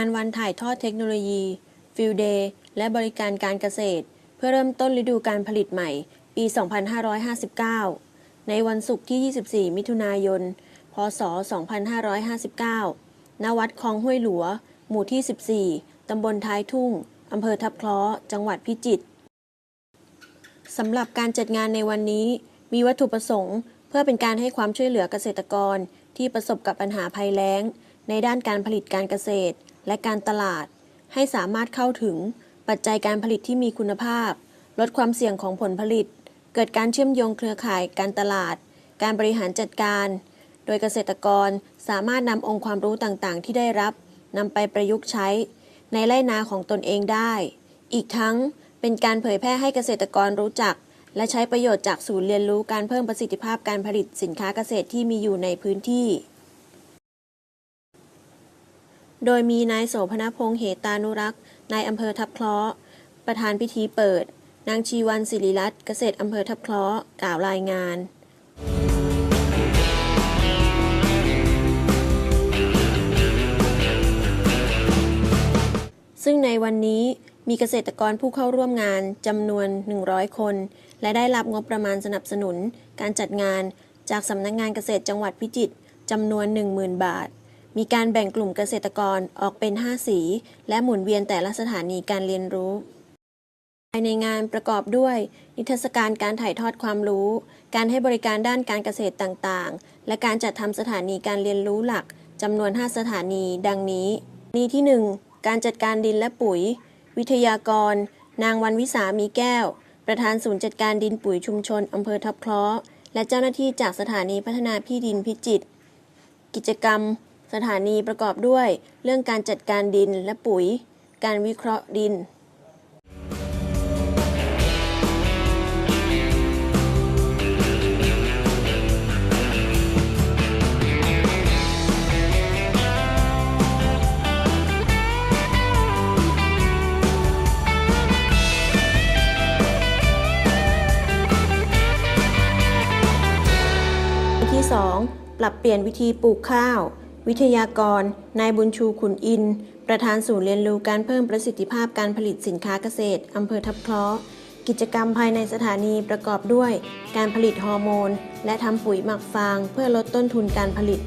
านวันถ่ายทอดเทคโนโลยี ฟิลเดย์และบริการการเกษตร เพื่อเริ่มต้นฤดูการผลิตใหม่ ปี 2559 ในวันศุกร์ที่ 24 มิถุนายน พศ 2559 ณ วัดคลองห้วยหลัว หมู่ที่ 14 ตำบลท้ายทุ่ง อำเภอทับคล้อ จังหวัดพิจิตร สำหรับการจัดงานในวันนี้ มีวัตถุประสงค์ เพื่อเป็นการให้ความช่วยเหลือเกษตรกรที่ประสบกับปัญหาภัยแล้ง ในด้านการผลิตการเกษตร และการตลาด ให้สามารถเข้าถึงปัจจัยการผลิตที่มีคุณภาพ ลดความเสี่ยงของผลผลิต เกิดการเชื่อมโยงเครือข่ายการตลาด การบริหารจัดการ โดยเกษตรกรสามารถนำองค์ความรู้ต่างๆ ที่ได้รับนำไปประยุกต์ใช้ ในไร่นาของตนเองได้ อีกทั้งเป็นการเผยแพร่ให้เกษตรกรรู้จัก และใช้ประโยชน์จากศูนย์เรียนรู้การเพิ่มประสิทธิภาพการผลิตสินค้าเกษตรที่มีอยู่ในพื้นที่ โดยมีนายโสพนพงษ์เหตานุรักษ์ นายอำเภอทับเคล้อ ประธานพิธีเปิด นางชีวันศิริรัตน์เกษตรอำเภอทับเคล้อกล่าวรายงานซึ่งในวันนี้มีเกษตรกรผู้เข้าร่วมงานจำนวน 100 คน และได้รับงบประมาณสนับสนุน การจัดงานจากสำนักงานเกษตรจังหวัดพิจิตรจำนวน 10,000 บาท มีการแบ่งกลุ่มเกษตรกรออกเป็น 5 สี และหมุนเวียนแต่ละสถานีการเรียนรู้ภายในงานประกอบด้วย นิทรรศการการถ่ายทอดความรู้ การให้บริการด้านการเกษตรต่างๆ และการจัดทำสถานีการเรียนรู้หลักจำนวน 5 สถานี ดังนี้ นีที่ 1 การจัดการดินและปุ๋ย วิทยากร นางวันวิสามีแก้ว ประธานศูนย์จัดการดินปุ๋ยชุมชนอำเภอทับคล้อ และเจ้าหน้าที่จากสถานีพัฒนาที่ดินพิจิตรกิจกรรม สถานีประกอบด้วย เรื่องการจัดการดินและปุ๋ย การวิเคราะห์ดิน ที่ 2 ปรับเปลี่ยนวิธีปลูกข้าว วิทยากร นายบุญชูขุนอิน ประธานศูนย์เรียนรู้การเพิ่มประสิทธิภาพการผลิตสินค้าเกษตร อำเภอทับเคล้อ กิจกรรมภายในสถานีประกอบด้วย การผลิตฮอร์โมน และทำปุ๋ยหมักฟาง เพื่อลดต้นทุนการผลิต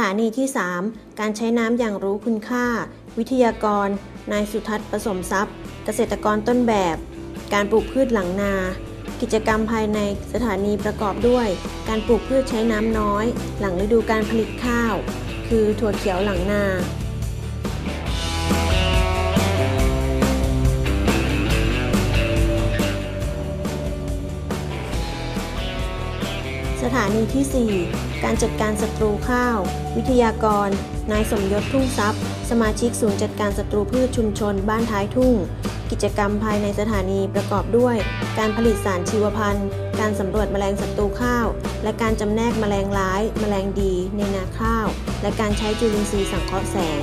ถานีที่ 3 การใช้น้ำอย่างรู้คุณค่า วิทยากร นายสุทัศน์ผสมทรัพย์ เกษตรกรต้นแบบ การปลูกพืชหลังนา กิจกรรมภายในสถานีประกอบด้วย การปลูกพืชใช้น้ำน้อย หลังฤดูการผลิตข้าว คือถั่วเขียวหลังนาสถานีที่ 4 การจัดการศัตรูข้าว วิทยากร นายสมยศทุ่งทรัพย์ สมาชิกศูนย์จัดการศัตรูพืชชุมชน บ้านท้ายทุ่ง กิจกรรมภายในสถานีประกอบด้วย การผลิตสารชีวพันธุ์ การสำรวจแมลงศัตรูข้าว และการจำแนกแมลงร้าย แมลงดี ในนาข้าว และการใช้จุลินทรีย์สังเคราะห์แสง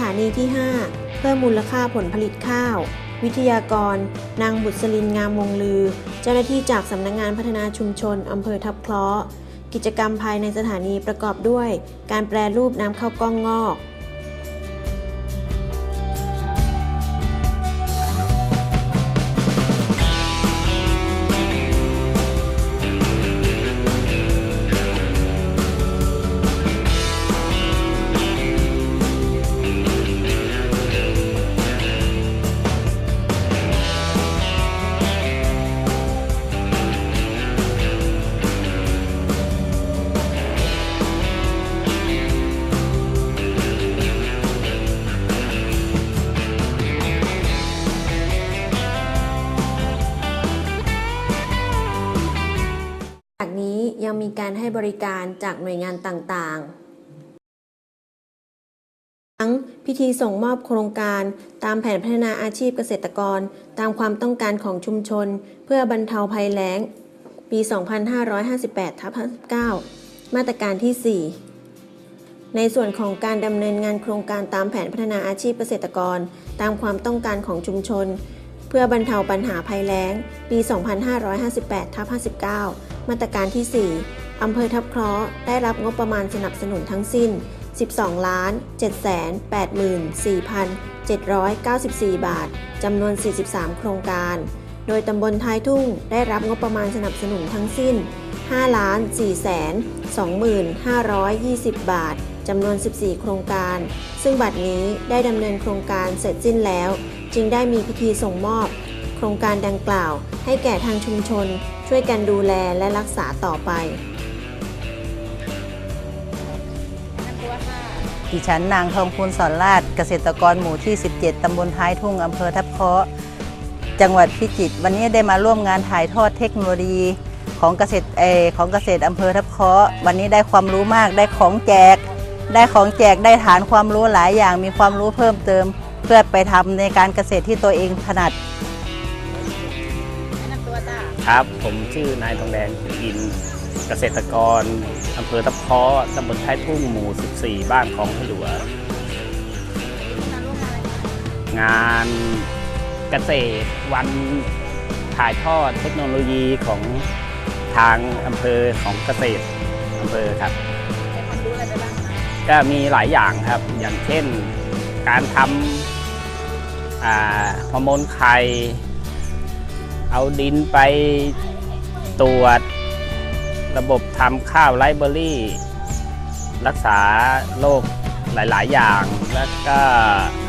ถานีที่ 5 เพิ่มมูลค่าผลผลิตข้าว วิทยากร นางบุษลินงามวงลือ เจ้าหน้าที่จากสำนักงงานพัฒนาชุมชนอำเภอทับคล้อกิจกรรมภายในสถานีประกอบด้วย การแปรรูปน้ำข้าวกล้องงอก มีการให้บริการจากหน่วยงานต่างๆ ทั้งพิธีส่งมอบโครงการตามแผนพัฒนาอาชีพเกษตรกร ตามความต้องการของชุมชน เพื่อบรรเทาภัยแล้ง ปี 2558ทับ59มาตรการที่ 4ในส่วนของการดำเนินงานโครงการตามแผนพัฒนาอาชีพเกษตรกร ตามความต้องการของชุมชน เพื่อบรรเทาปัญหาภัยแล้ง ปี 2558ทับ59 มาตรการที่ 4 อำเภอทับเคราะห์ได้รับงบประมาณสนับสนุนทั้งสิ้น 12 ล้าน 784,794 บาท จำนวน 43 โครงการ โดยตำบลท้ายทุ่งได้รับงบประมาณสนับสนุนทั้งสิ้น 5 ล้าน 4 แสน 25,20 บาท จำนวน 14 โครงการ ซึ่งบัดนี้ได้ดำเนินโครงการเสร็จสิ้นแล้ว จึงได้มีพิธีส่งมอบ รงการดังกล่าว ให้แก่ทางชุมชน ช่วยกันดูแลและรักษาต่อไป ดิฉันนางทองพูนสอนราชเกษตรกรหมู่ที่ 17 ตำบลท้ายทุ่งอำเภอทับเคาะ จังหวัดพิจิตร วันนี้ได้มาร่วมงานถ่ายทอดเทคโนโลยีของเกษตรเอของเกษตรอำเภอทับเคาะ วันนี้ได้ความรู้มาก ได้ของแจก ได้ของแจก ได้ฐานความรู้หลายอย่าง มีความรู้เพิ่มเติม เพื่อไปทำในการเกษตรที่ตัวเองถนัด ครับ ผมชื่อนายทองแดงขุนอิน เกษตรกรอำเภอทับเคาะตำบลท้ายทุ่งหมู่ 14 บ้านของขลัว งานเกษตรวันถ่ายทอดเทคโนโลยีของทางอำเภอของเกษตรอำเภอครับก็มีหลายอย่างครับ อย่างเช่นการทำอ่าฮอร์โมนไข่ เอาดินไปตรวจ ระบบทำข้าวไลเบอรี่ รักษาโรคหลาย ๆ อย่าง แล้วก็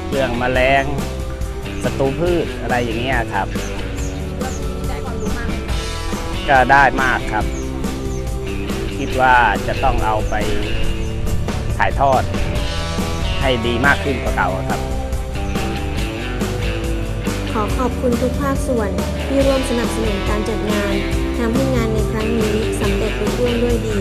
เรื่องแมลงศัตรูพืชอะไรอย่างเงี้ยครับ ก็ได้มากครับ คิดว่าจะต้องเอาไปถ่ายทอดให้ดีมากขึ้นกว่าเก่าครับ อขอบคุณทุกภาคส่วนที่ร่วมสนับสนุนการจัดงานทำให้งานในครั้งนี้สำเร็จรุ่ร่วงด้วยดี